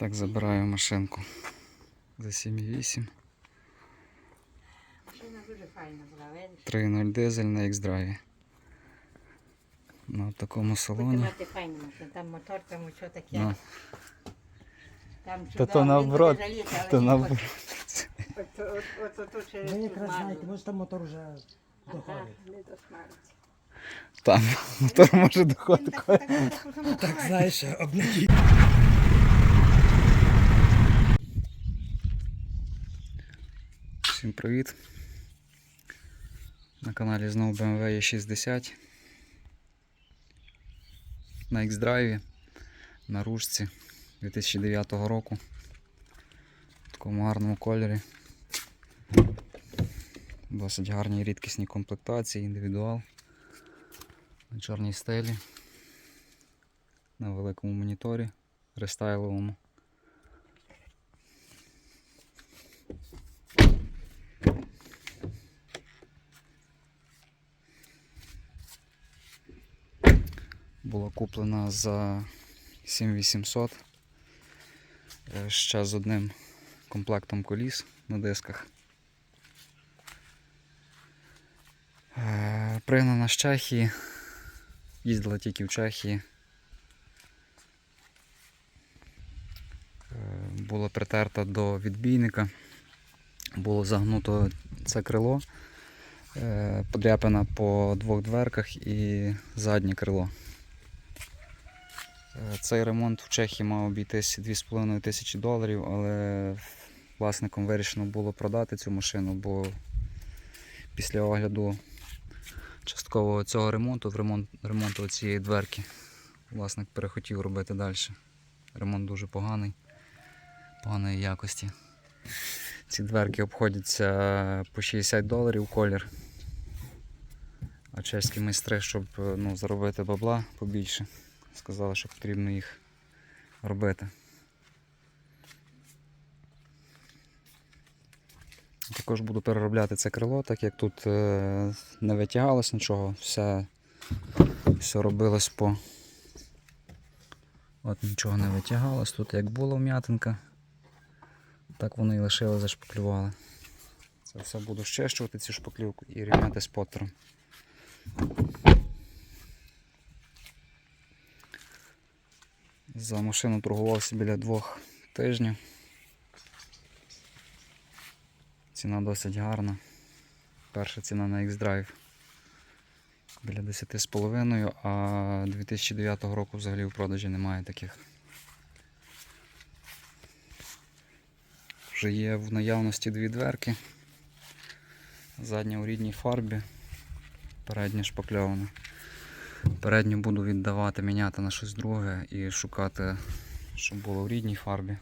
Так, забираю машинку за 7,8. Машина дуже файна була, 3.0 дизель на X-Drive. На такому салоні. мати файну машину, там мотор, там що таке. Ну. Там Та чудово, то він наоборот, То наоборот. От, от, от, от, от Ви якраз знаєте, може там мотор вже Ага, доходить. не до смерті. Там мотор може доходити. так, так, так, уже мотор. Так, знаєш, обнаді. Всім привіт. На каналі знову BMW E60. На X-Drive на ручці 2009 року. В такому гарному кольорі. Досить гарні рідкісні комплектації, індивідуал. На чорній стелі. На великому моніторі рестайловому. Була куплена за 7800 е, ще з одним комплектом коліс на дисках. Е, Пригнана з Чехії, їздила тільки в Чехії. Е, Була притерта до відбійника, було загнуто це крило, подряпина по двох дверках і заднє крило. Цей ремонт в Чехії мав обійтись 2,5 тисячі доларів, але власником вирішено було продати цю машину, бо після огляду часткового цього ремонту, в ремонт, ремонту цієї дверки, власник перехотів робити далі. Ремонт дуже поганий, поганої якості. Ці дверки обходяться по 60 доларів колір. А чеські майстри, щоб ну, заробити бабла побільше, сказали, що потрібно їх робити. Також буду переробляти це крило, так як тут е, не витягалось нічого, все, все робилось по. От нічого не витягалось, тут як було м'ятинка, так воно і лишили, зашпаклювали. Це все буду щещувати цю шпаклівку і рівняти споттером. За машину торгувався біля двох тижнів. Ціна досить гарна. Перша ціна на X-Drive біля 10,5, а 2009 року взагалі в продажі немає таких. Вже є в наявності дві дверки. Задня у рідній фарбі, передня шпакльована. Передню буду віддавати, міняти на щось друге і шукати, щоб було в рідній фарбі.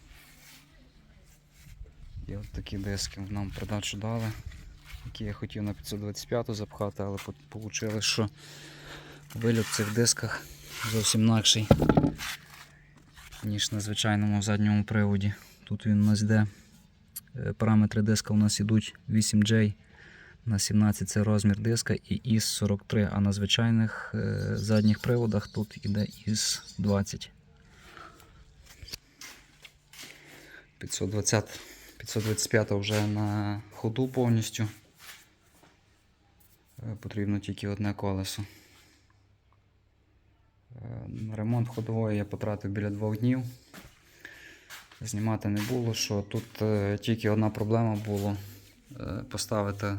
І от такі диски нам продачу дали, які я хотів на 525 запхати, але вийшло, що виліт в цих дисках зовсім інакший, ніж на звичайному задньому приводі. Тут він у нас йде. е, Параметри диска у нас ідуть 8J. На 17 це розмір диска і ІС 43, а на звичайних е, задніх приводах тут іде ІС 20. 520, 525 вже на ходу повністю. Е, Потрібно тільки одне колесо. Е, На ремонт ходової я потратив біля двох днів. Знімати не було, що тут тільки одна проблема була поставити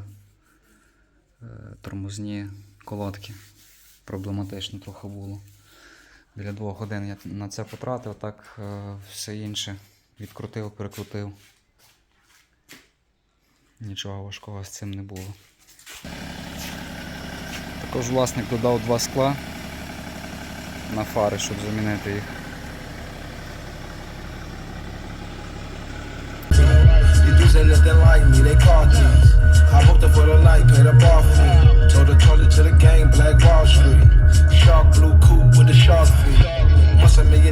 тормозні колодки. Проблематично трохи було. Біля двох годин я на це потратив, так е, все інше відкрутив, перекрутив. Нічого важкого з цим не було. Також власник додав два скла на фари, щоб замінити їх. You do say nothing like me, they. I booked her for the night, paid a bar Street. Shark blue coupe with the shark feet. Once a millionaire.